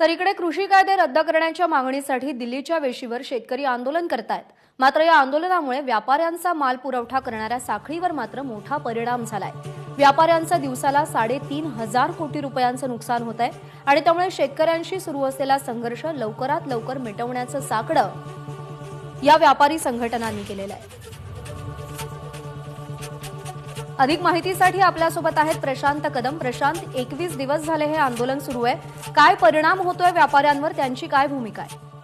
तर इकडे कृषी कायदे रद्द करण्याच्या मागणीसाठी दिल्लीच्या वेशीवर शेतकरी आंदोलन करतायत. मात्र या आंदोलनामुळे व्यापाऱ्यांचा माल पुरवठा करणाऱ्या साखळीवर मात्र मोठा परिणाम झालाय. व्यापाऱ्यांचा दिवसाला साडेतीन हजार कोटी रुपयांचं नुकसान होत आहे आणि त्यामुळे शेतकऱ्यांशी सुरू असलेला संघर्ष लवकरात लवकर मिटवण्याचं साकडं या व्यापारी संघटनांनी केलेलं आहे. अधिक माहितीसाठी आपल्यासोबत आहेत प्रशांत कदम. प्रशांत एकवीस दिवस झाले हे आंदोलन सुरू आहे. काय परिणाम होतोय व्यापाऱ्यांवर? त्यांची काय भूमिका आहे?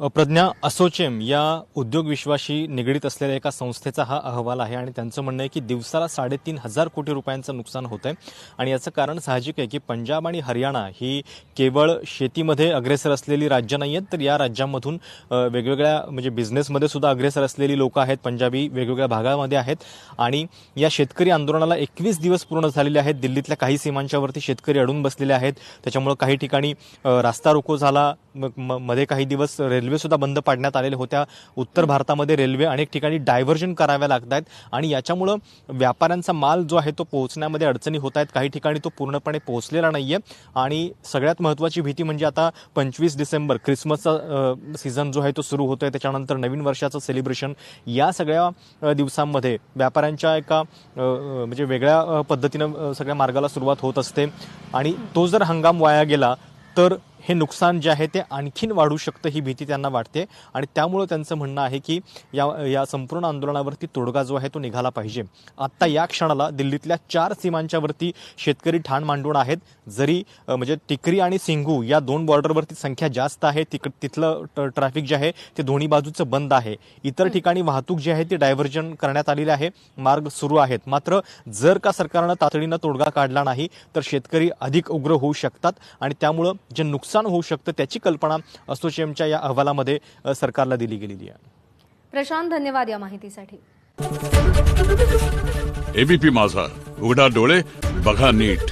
प्रज्ञा असोचेम या उद्योग विश्वाशी निगडीत असलेल्या एका संस्थेचा हा अहवाल आहे आणि त्यांचं म्हणणं आहे की दिवसाला साडेतीन हजार कोटी रुपयांचं नुकसान होत आहे आणि याचं कारण साहजिक आहे की पंजाब आणि हरियाणा ही केवळ शेतीमध्ये अग्रेसर असलेली राज्य नाही आहेत तर या राज्यांमधून वेगवेगळ्या म्हणजे बिझनेसमध्ये सुद्धा अग्रेसर असलेली लोक आहेत. पंजाबी वेगवेगळ्या भागामध्ये आहेत. आणि या शेतकरी आंदोलनाला एकवीस दिवस पूर्ण झालेले आहेत. दिल्लीतल्या काही सीमांच्यावरती शेतकरी अडून बसलेले आहेत. त्याच्यामुळं काही ठिकाणी रास्ता रोको झाला. मध्ये काही दिवस रेल्वे सुद्धा बंद पाडण्यात आलेल्या होत्या. उत्तर भारतामध्ये रेल्वे अनेक ठिकाणी डायव्हर्जन कराव्या लागत आहेत आणि याच्यामुळं व्यापाऱ्यांचा माल जो आहे तो पोहोचण्यामध्ये अडचणी होत आहेत काही ठिकाणी तो पूर्णपणे पोहोचलेला नाही आहे आणि सगळ्यात महत्त्वाची भीती म्हणजे आता पंचवीस डिसेंबर ख्रिसमसचा सीझन जो आहे तो सुरू होतोय. त्याच्यानंतर नवीन वर्षाचं सेलिब्रेशन या सगळ्या दिवसांमध्ये व्यापाऱ्यांच्या एका म्हणजे वेगळ्या पद्धतीनं सगळ्या मार्गाला सुरुवात होत असते. आणि तो जर हंगाम वाया गेला तर हे नुकसान जे आहे ते आणखीन वाढू शकतं ही भीती त्यांना वाटते. आणि त्यामुळं त्यांचं म्हणणं आहे की या या संपूर्ण आंदोलनावरती तोडगा जो आहे तो निघाला पाहिजे. आत्ता या क्षणाला दिल्लीतल्या चार सीमांच्यावरती शेतकरी ठाण मांडून आहेत. जरी म्हणजे टिकरी आणि सिंघू या दोन बॉर्डरवरती संख्या जास्त आहे तिक तिथलं ट- ट्रॅफिक जे आहे ते दोन्ही बाजूचं बंद आहे. इतर ठिकाणी वाहतूक जी आहे ती डायव्हर्जन करण्यात आलेली आहे. मार्ग सुरू आहेत. मात्र जर का सरकारनं तातडीनं तोडगा काढला नाही तर शेतकरी अधिक उग्र होऊ शकतात. आणि त्यामुळं जे नुकसान होऊ शकतं त्याची कल्पना असोचेमच्या या अहवालामध्ये सरकारला दिली गेलेली आहे. प्रशांत धन्यवाद या माहितीसाठी. एबीपी माझा उघडा डोळे बघा नीट.